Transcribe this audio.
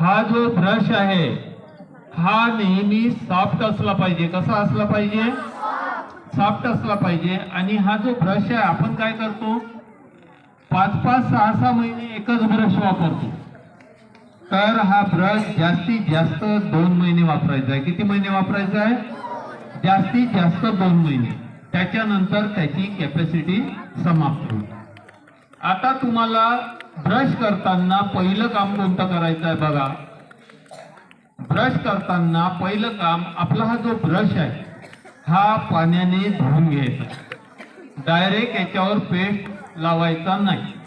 हा जो ब्रश आहे हा नेहमी सॉफ्ट असला पाहिजे. कसा असला पाहिजे? सॉफ्ट असला पाहिजे. आणि हा जो ब्रश आहे आपण काय करतो? पाच पाच सहा सहा महिने एकच ब्रश वापरतो. तर हा ब्रश जास्तीत जास्त दोन महिने वापरायचा आहे. किती महिने वापरायचा आहे? जास्तीत जास्त दोन महिने. त्याच्यानंतर त्याची कॅपॅसिटी समाप्त होईल. आता तुम्हाला ब्रश करताना पहिलं काम कोणतं करायचं आहे बघा. ब्रश करताना पहिलं काम आपला हा जो ब्रश आहे हा पाण्याने धुवून घ्यायचा. डायरेक्ट याच्यावर पेस्ट लावायचा नाही.